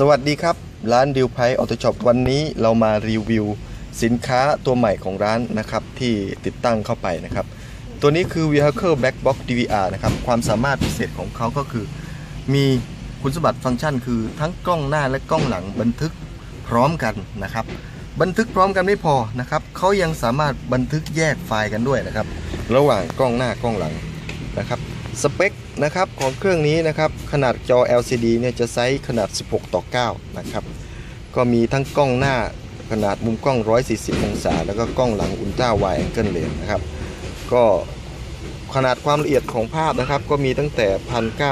สวัสดีครับ ร้านดิวไพออโต้ช็อปวันนี้เรามารีวิว สินค้าตัวใหม่ของร้านนะครับที่ติดตั้งเข้าไปนะครับ ตัวนี้คือ Vehicle black Box DVR นะครับ ความสามารถพิเศษของเขาก็คือ มีคุณสมบัติฟังก์ชันคือทั้งกล้องหน้าและกล้องหลังบันทึกพร้อมกันนะครับ บันทึกพร้อมกันไม่พอนะครับเขายังสามารถบันทึกแยกไฟล์กันด้วยนะครับ ระหว่างกล้องหน้ากล้องหลังนะครับสเปค นะครับของเครื่องนี้นะครับขนาดจอ LCD เนี่ยจะไซส์ขนาด 16 ต่อ 9 นะครับ ก็มีทั้งกล้องหน้าขนาดมุมกล้อง 140 องศา แล้วก็กล้องหลังอุลตร้าไวแองเกิลเลนนะครับ ก็ขนาดความละเอียดของภาพนะครับ ก็มีตั้งแต่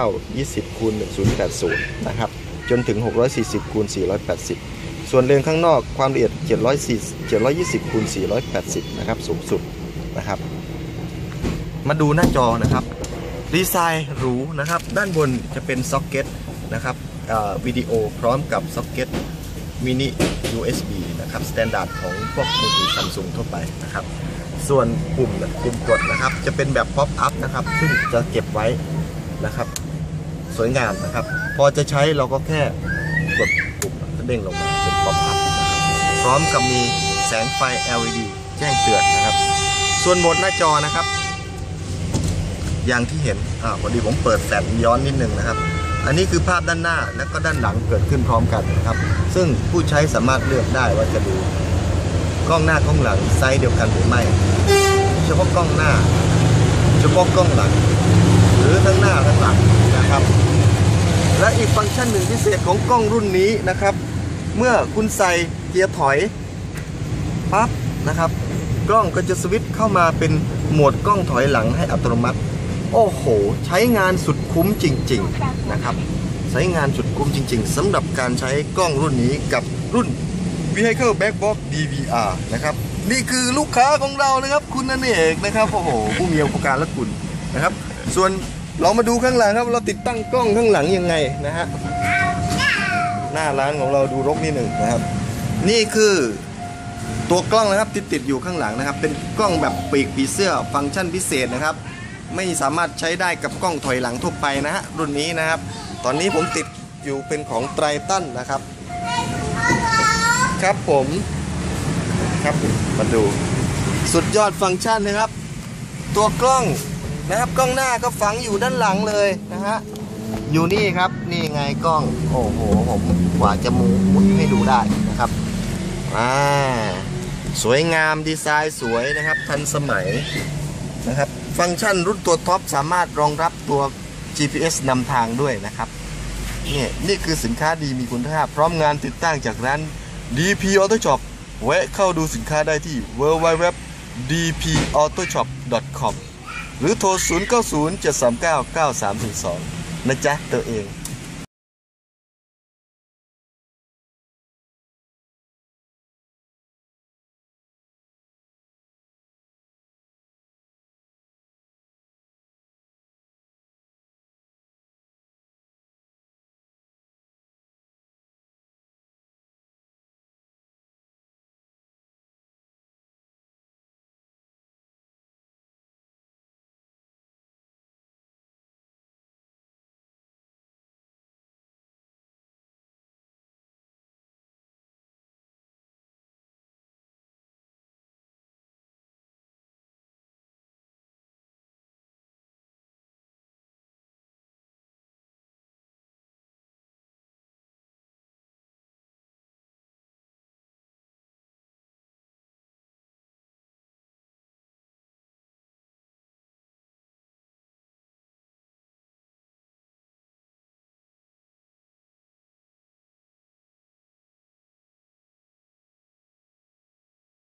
1920คูณ1080 นะครับ จนถึง 640คูณ480 ส่วนเลนข้างนอกความละเอียด 740 720คูณ480 นะครับ สูงสุดนะครับ มาดูหน้าจอนะครับ ดีไซน์หรูนะครับ ด้านบนจะเป็นซ็อกเก็ตนะครับวิดีโอพร้อมกับซ็อกเก็ตมินิ USB นะครับสแตนดาร์ดของพวกมือถือซัมซุงทั่วไปนะครับ ส่วนปุ่มปุ่มกดนะครับ จะเป็นแบบป๊อปอัพนะครับ ซึ่งจะเก็บไว้นะครับ สวยงามนะครับ พอจะใช้เราก็แค่กดปุ่มก็เด้งลงมาเป็นป๊อปอัพนะครับพร้อมกับมีแสงไฟ LED แจ้งเตือนนะครับ ส่วนโหมดหน้าจอนะครับ อย่างที่เห็นอ่าพอดีผมเปิดแฟลชย้อนนิดนึงนะครับ อันนี้คือภาพด้านหน้าและก็ด้านหลังเกิดขึ้นพร้อมกันนะครับ ซึ่งผู้ใช้สามารถเลือกได้ว่าจะดูกล้องหน้ากล้องหลังไซส์เดียวกันหรือไม่ เฉพาะกล้องหน้า เฉพาะกล้องหลัง หรือทั้งหน้าทั้งหลังนะครับ และอีกฟังก์ชันหนึ่งพิเศษของกล้องรุ่นนี้นะครับ เมื่อคุณใส่เกียร์ถอยปั๊บนะครับ กล้องก็จะสวิตช์เข้ามาเป็นโหมดกล้องถอยหลังให้อัตโนมัติ โอ้โห ใช้งานสุดคุ้มจริง ๆนะครับใช้งานสุดคุ้มจริง ๆสำหรับการใช้กล้องรุ่นนี้กับรุ่น Vehicle Backbox DVR นะครับนี่คือลูกค้าของเรานะครับ คุณนันเอกนะครับโอ้โหผู้มีอุปการละคุณนะครับ ส่วนเรามาดูข้างหลังครับ เราติดตั้งกล้องข้างหลังยังไงนะฮะหน้าร้านของเราดูรกนิดหนึ่งนะครับ นี่คือตัวกล้องนะครับติดติดอยู่ข้างหลังนะครับ เป็นกล้องแบบปีกผีเสื้อฟังก์ชันพิเศษนะครับ ไม่สามารถใช้ได้กับกล้องถอยหลังทั่วไปนะฮะรุ่นนี้นะครับ ตอนนี้ผมติดอยู่เป็นของไตรตันนะครับ ครับผมครับมาดู สุดยอดฟังก์ชันนะครับ ตัวกล้องนะครับกล้องหน้าก็ฝังอยู่ด้านหลังเลยนะฮะอยู่นี่ครับนี่ไงกล้องโอ้โหผมกว่าจะมูหมุนให้ดูได้นะครับอ่าสวยงามดีไซน์สวยนะครับ ทันสมัยนะครับ ฟังก์ชันรุ่นตัวท็อปสามารถรองรับตัว GPS นำทางด้วยนะครับนี่นี่คือสินค้าดีมีคุณภาพ พร้อมงานติดตั้งจากร้าน DP Auto Shop แวะเข้าดูสินค้าได้ที่ www.dpautoshop.com หรือโทร 0907399302 นะจ๊ะตัวเอง